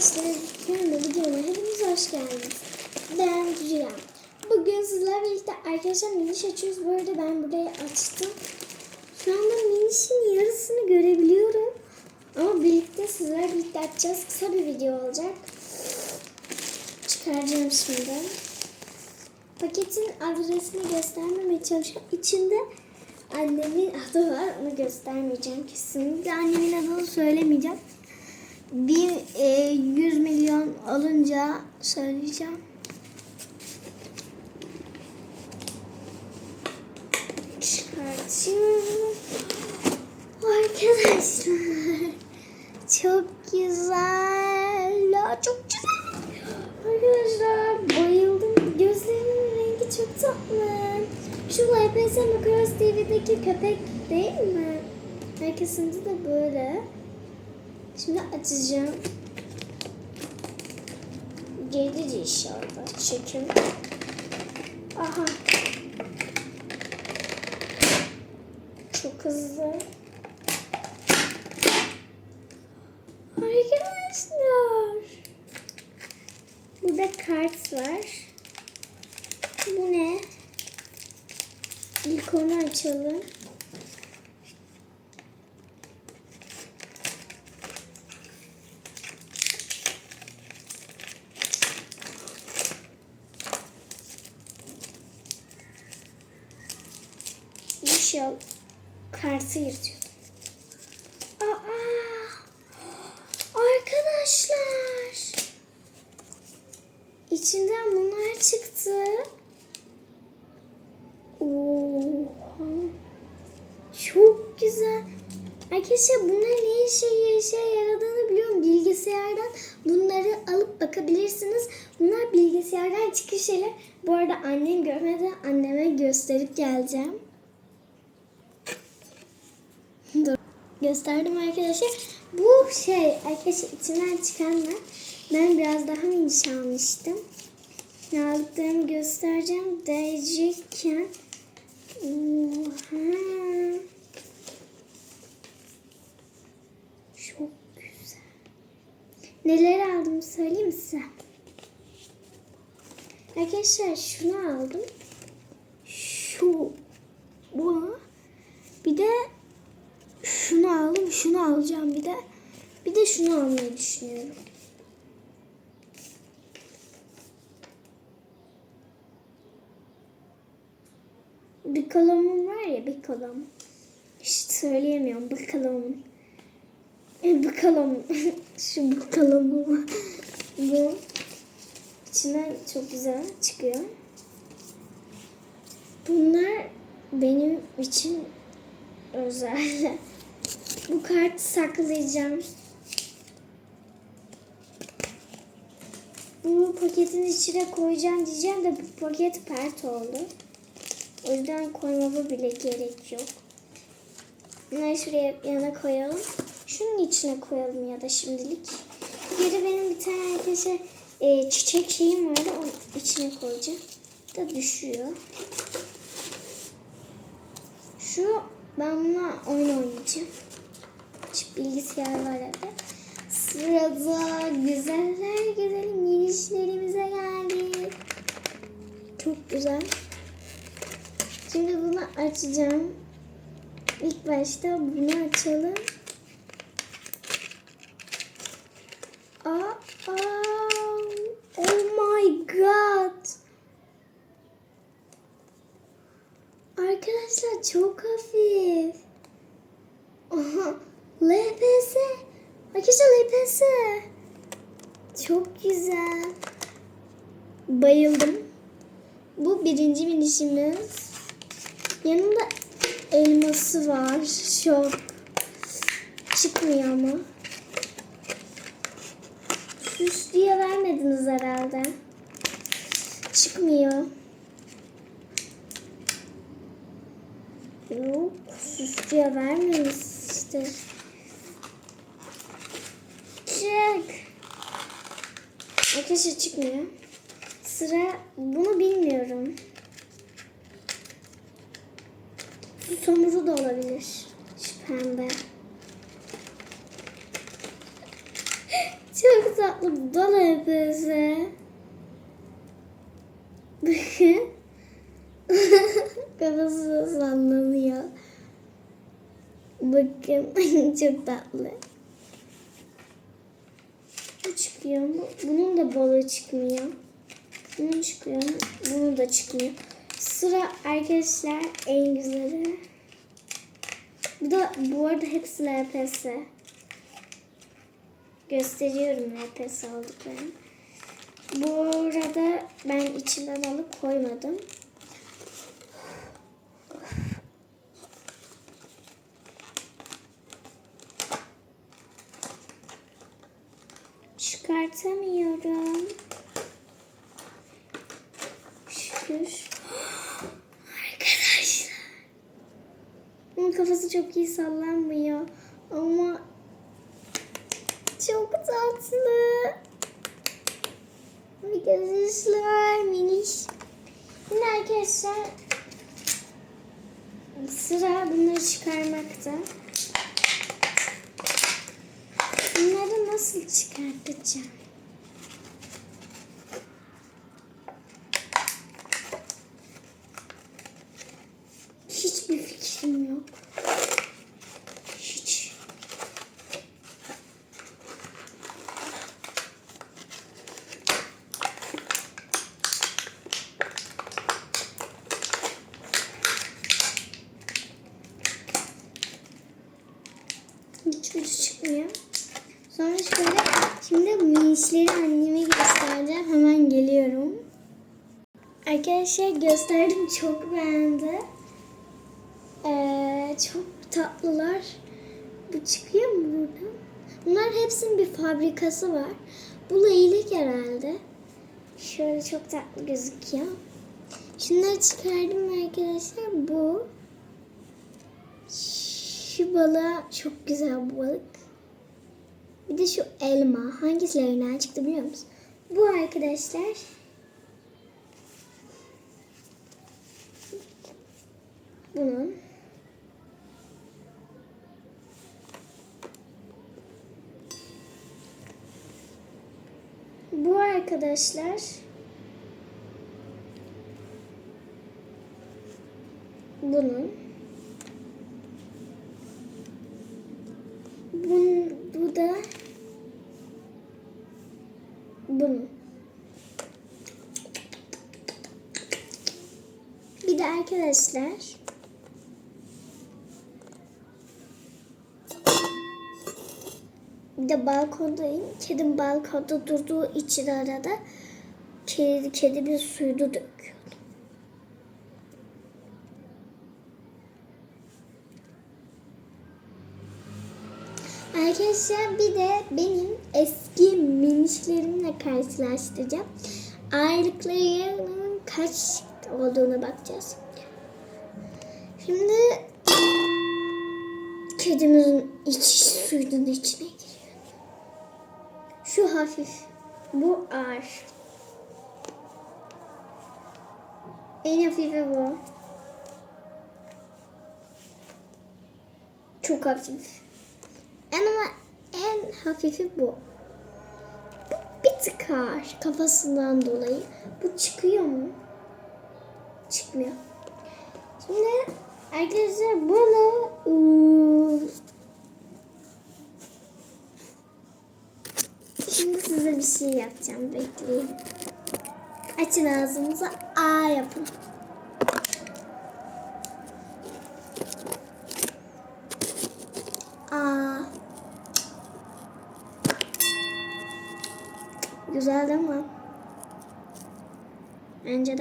Arkadaşlar kendi videoma hepiniz hoş geldiniz. Ben Rüya. Bugün sizlerle birlikte arkadaşlar miniş açıyoruz. Bu arada ben burayı açtım. Şu anda minişin yarısını görebiliyorum. Ama birlikte sizlerle birlikte açacağız. Kısa bir video olacak. Çıkaracağım şimdi. Paketin adresini göstermemeye çalışıyorum. İçinde annemin adı var. Onu göstermeyeceğim kesinlikle. Annemin adını söylemeyeceğim. Bir e, 100 milyon alınca söyleyeceğim. Çıkartıyorum. Arkadaşlar. Çok güzel. Ya çok güzel. Arkadaşlar bayıldım. Gözlerinin rengi çok tatlı. Şu LPS Macross TV'deki köpek değil mi? Herkesinde de böyle. Şimdi açacağım. Gelir inşallah. Çekim. Aha. Çok hızlı. Arkadaşlar. Burada kart var. Bu ne? İlk onu açalım. İnşallah kartı yırtıyor. Aa! Arkadaşlar. İçinden bunlar çıktı. Oha. Çok güzel. Arkadaşlar bunlar ne işe, işe yaradığını biliyorum. Bilgisayardan bunları alıp bakabilirsiniz. Bunlar bilgisayardan çıkış şeyler. Bu arada annem görmedi. Anneme gösterip geleceğim. Gösterdim arkadaşlar. Bu şey arkadaşlar içinden çıkanlar. Ben biraz daha miniş. Ne aldıklarımı göstereceğim. Değecekken. Oha. Çok güzel. Neler aldım söyleyeyim size. Arkadaşlar şunu aldım. Şu. Bu. Bir de şunu alacağım bir de. Bir de şunu almayı düşünüyorum. Bir kalemim var ya bir kalem. İşte söyleyemiyorum bir kalemim. E, bir kalem. Şu bir kalemim. Bu. İçinden çok güzel çıkıyor. Bunlar benim için özel. Bu kartı saklayacağım. Bu paketin içine koyacağım diyeceğim de bu paket pert oldu. O yüzden koymama bile gerek yok. Bunları şuraya yana koyalım. Şunun içine koyalım ya da şimdilik. Geri benim bir tane arkadaşlar e, çiçek şeyim vardı. Onun içine koyacağım. Da düşüyor. Şu ben bununla oyun oynayacağım. Bilgisayar var evde. Sırada güzeller güzel minişlerimize geldik. Çok güzel. Şimdi bunu açacağım. İlk başta bunu açalım. Aa, aa, oh my god. Arkadaşlar çok hafif. Aha, LPS. Arkadaşlar LPS. Çok güzel. Bayıldım. Bu birinci binişimiz. Yanında elması var. Çok çıkmıyor ama. Süs diye vermediniz herhalde. Çıkmıyor. Yok, süs diye vermemiş işte. Arkadaşlar çıkmıyor. Sıra bunu bilmiyorum. Somuru da olabilir. Şu pembe. Çok tatlı hepsi. Bakın. Kafası sallanıyor. Bakın çok tatlı. Çıkıyor mu? Bunun da balığı çıkmıyor. Bunun çıkıyor mu? Bunun da çıkmıyor. Sıra arkadaşlar en güzeli. Bu da bu arada hepsi LPS. Gösteriyorum LPS olduklarını. Bu arada ben içinden alıp koymadım. Çıkartamıyorum. Şükür. Arkadaşlar. Onun kafası çok iyi sallanmıyor. Ama çok tatlı. Arkadaşlar miniş. Şimdi arkadaşlar sıra bunları çıkarmakta. Nasıl çıkartacağım? Sonra şöyle şimdi minişleri anneme göstereceğim. Hemen geliyorum. Arkadaşlar gösterdim çok beğendi. Ee, çok tatlılar. Bu çıkıyor mu buradan? Bunlar hepsinin bir fabrikası var. Bu leylek herhalde. Şöyle çok tatlı gözüküyor. Şunları çıkardım arkadaşlar. Bu. Şu balığa çok güzel bu balık. Bir de şu elma. Hangisilerinden çıktı biliyor musun? Bu arkadaşlar. Bunun. Bu arkadaşlar. Bunun. Bun, bu da bunun. Bir de arkadaşlar bir de balkondayım. Kedim balkonda durduğu için arada kedi, kedi bir suyu Arkadaşlar bir de benim eski minişlerimle karşılaştıracağım. Ağırlıklarının kaç olduğuna bakacağız. Şimdi kedimizin iç suyunun içine giriyor. Şu hafif, bu ağır. En hafifi bu. Çok hafif. En ama en hafifi bu. Bu bir tık ağır kafasından dolayı. Bu çıkıyor mu? Çıkmıyor. Şimdi arkadaşlar bunu ıı, Şimdi size bir şey yapacağım. Bekleyin. Açın ağzınızı. A yapın. Bence.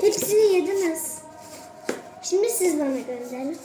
Hepsini yediniz. Şimdi siz bana gönderin.